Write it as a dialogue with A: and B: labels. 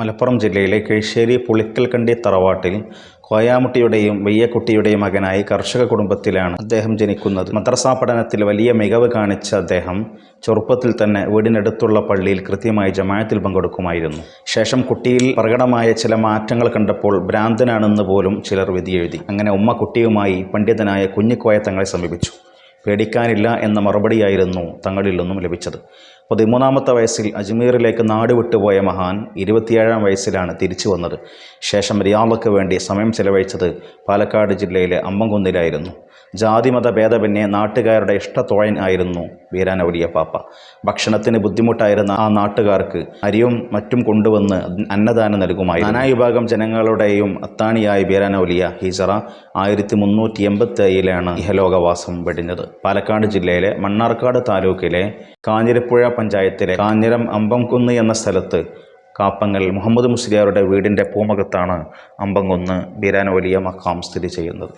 A: മലപ്പുറം ജില്ലയിലെ കിഴിശ്ശേരി പുളിക്കൽക്കണ്ടി തറവാട്ടിൽ കോയാമുട്ടിയുടെയും വെയ്യക്കുട്ടിയുടെയും മകനായി കർഷക കുടുംബത്തിലാണ് അദ്ദേഹം ജനിക്കുന്നത്. മദ്രസാ പഠനത്തിൽ വലിയ മികവ് കാണിച്ച അദ്ദേഹം ചെറുപ്പത്തിൽ തന്നെ വീടിനടുത്തുള്ള പള്ളിയിൽ കൃത്യമായി ജമായത്തിൽ പങ്കെടുക്കുമായിരുന്നു. ശേഷം കുട്ടിയിൽ പ്രകടമായ ചില മാറ്റങ്ങൾ കണ്ടപ്പോൾ ഭ്രാന്തനാണെന്ന് പോലും ചിലർ വിധിയെഴുതി. അങ്ങനെ ഉമ്മ കുട്ടിയുമായി പണ്ഡിതനായ കുഞ്ഞിക്കോയ തങ്ങളെ സമീപിച്ചു. പേടിക്കാനില്ല എന്ന മറുപടിയായിരുന്നു തങ്ങളിൽ നിന്നും ലഭിച്ചത്. പതിമൂന്നാമത്തെ വയസ്സിൽ അജ്മീറിലേക്ക് നാട് വിട്ടുപോയ മഹാൻ ഇരുപത്തിയേഴാം വയസ്സിലാണ് തിരിച്ചു വന്നത്. ശേഷം റിയാമക്ക് വേണ്ടി സമയം ചെലവഴിച്ചത് പാലക്കാട് ജില്ലയിലെ അമ്മംകുന്നിലായിരുന്നു ജാതിമത ഭേദമന്യേ നാട്ടുകാരുടെ ഇഷ്ടത്തോഴൻ ആയിരുന്നു വീരാനവടിയ പാപ്പ. ഭക്ഷണത്തിന് ബുദ്ധിമുട്ടായിരുന്ന ആ നാട്ടുകാർക്ക് അരിയും മറ്റും കൊണ്ടുവന്ന് അന്നദാനം നൽകുമായി നാനാ വിഭാഗം ജനങ്ങളുടെയും അത്താണിയായ വീരാനവലിയ ഹിജറ ആയിരത്തി മുന്നൂറ്റി എൺപത്തി ഏഴിലാണ് ഇഹലോകവാസം വെടിഞ്ഞത്. പാലക്കാട് ജില്ലയിലെ മണ്ണാർക്കാട് താലൂക്കിലെ കാഞ്ഞിരപ്പുഴ പഞ്ചായത്തിലെ കാഞ്ഞിരം അമ്പംകുന്ന് എന്ന സ്ഥലത്ത് കാപ്പങ്ങൽ മുഹമ്മദ് മുസ്ലിയാരുടെ വീടിന്റെ പൂമകത്താണ് അമ്പംകുന്ന് ബീരാനോലിയ മക്കാം സ്ഥിതി ചെയ്യുന്നത്.